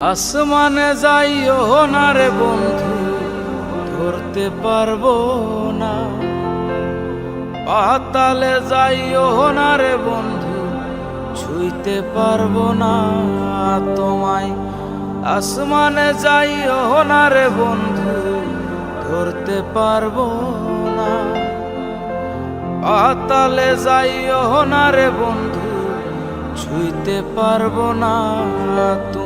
আসমানে যাইও না রে বন্ধু, ধরতে পারব না। পাতালে যাইও না রে বন্ধু, ছুঁইতে পারব না তোমায়। আসমানে যাইও না রে বন্ধু, ধরতে পারব না। পাতালে যাইও না রে বন্ধু, ছুঁইতে পারব না তুমি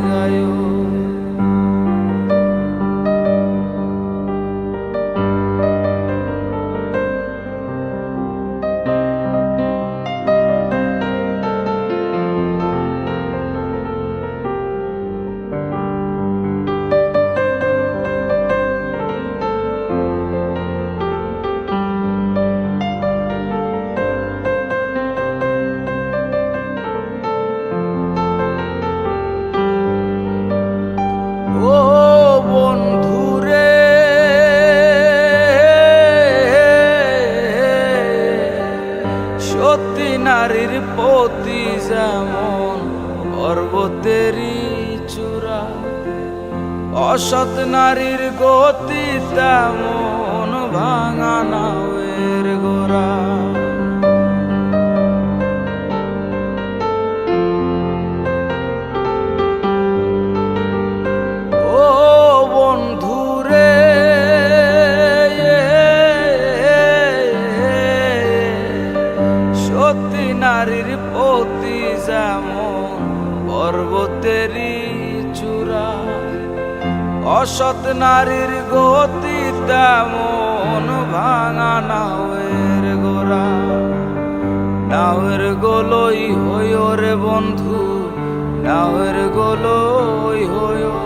অসৎ নারীর গতি তেমন ভাঙা নাওয়ের গোড়া। নারীর পতি যেমন পর্বতেরই চূড়া অসৎ নারীর গতি তেমন ভাঙা নাওয়ের গোড়া। নাওয়ের গোলই হইও রে বন্ধু, নাওয়ের গোলই হইও।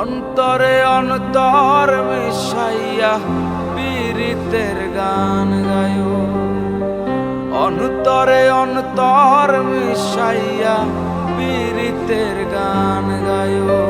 অন্তরে অন্তর মিশাইয়া পীড়িতের গান গায়ো অন্তরে অন্তর মিশাইয়া পীড়িতের গান গায়ো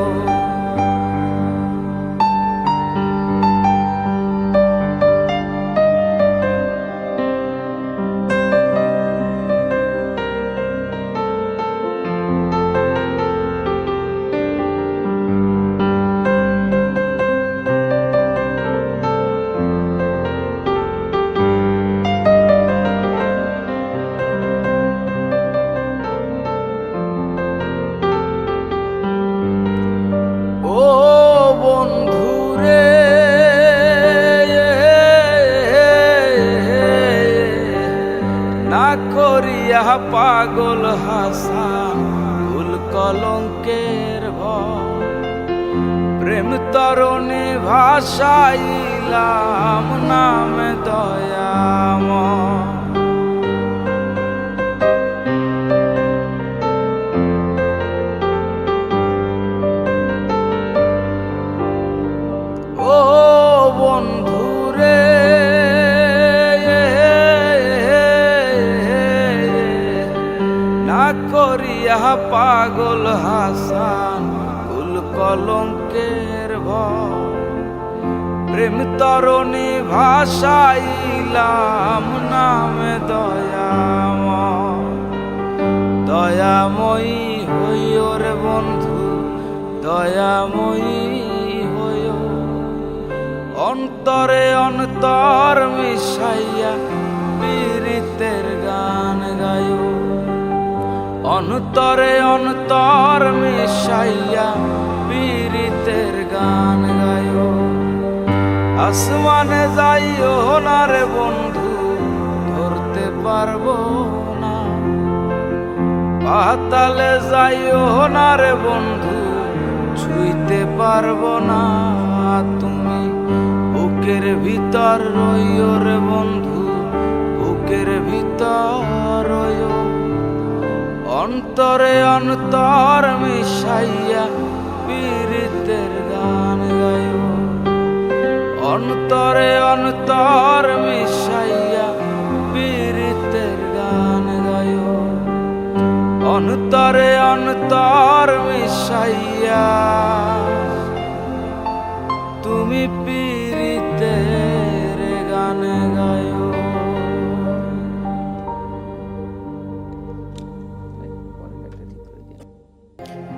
হাসান ফুল কলঙ্কের প্রেম তরণে ভাষাইলাম নাম দয়াময়। প্রেম তরণী ভাসাইলাম নামে দয়াময়। দয়াময়ী হইও রে বন্ধু, দয়াময়ী হইও। অন্তরে অন্তর মিশাইয়া পীড়িতের গান গায়ো অন্তরে অন্তর মিশাইয়া পীড়িতের গান গায়ো আসমানে যাইও না রে বন্ধু, ধরতে পারব না। পাতালে যাইও না রে বন্ধু, ছুঁইতে পারব না। তুমি বুকের ভিতর রইও রে বন্ধু, বুকের ভিতর অন্তরে অন্তর মিশাইয়া অন্তরে অন্তর মিশাইয়া বীরিতের গান গায় অন্তরে অন্তর মিশাইয়া। তুমি পি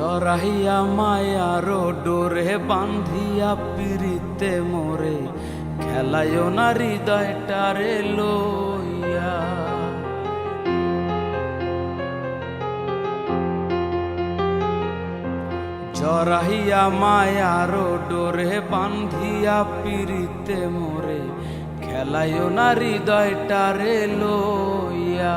জরাহিয়া মায়ার ডোরে বান্ধিয়া পিরিতে মোরে খেলায়ও না হৃদয়টারে লইয়া। জরাহিয়া মায়ার ডোরে বান্ধিয়া পিরিতে মোরে খেলায়ও না হৃদয়টারে লইয়া।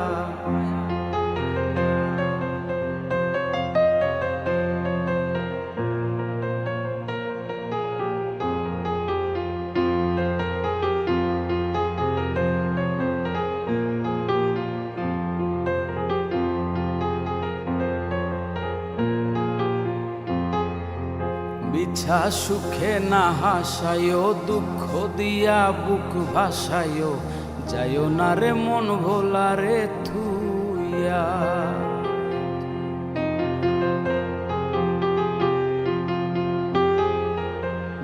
বিছা সুখে, না হাসায়, দুঃখ দিয়া বুক ভাসায় যাইও না রে মন ভোলা রে থুইয়া।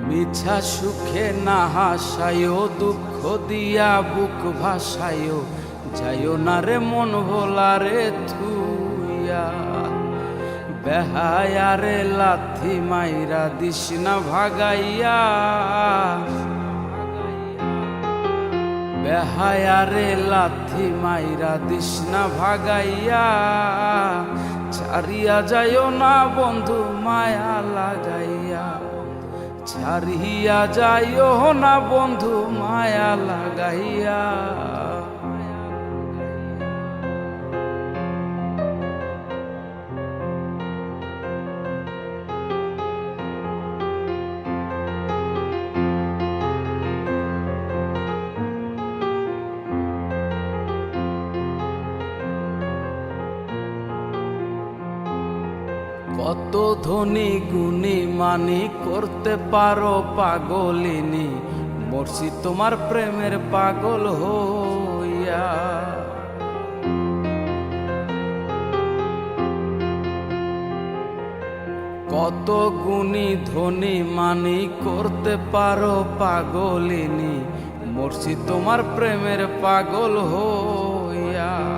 মিছা সুখে, না হাসায়, দুঃখ দিয়া বুক ভাসায় যাইও না রে মন ভোলা রে থুইয়া। বেহায়ারে লাথি মাইরা দিস না ভাগাইয়া। বেহায়ারে লাথি মাইরা দিস না ভাগাইয়া। ছাড়িয়া যাইও না বন্ধু, মায়া লাগাইয়া। ছাড়িয়া যাইও না বন্ধু, মায়া লাগাইয়া। কত ধনী গুণী মানি করতে পারো পাগলিনী। মরছি তোমার প্রেমের পাগল হইয়া। কত গুণী ধনী মানি করতে পারো পাগলিনী। মরছি তোমার প্রেমের পাগল হইয়া।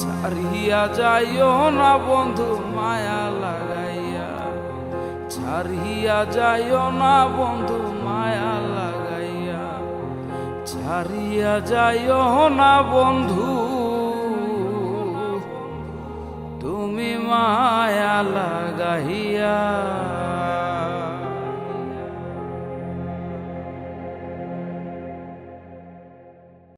ছাড়িয়া যাইও না বন্ধু, মায়া লাগাইয়া। ছাড়িয়া যাইও না বন্ধু, মায়া লাগাইয়া। ছাড়িয়া যাইও না বন্ধু, তুমি মায়া লাগাইয়া।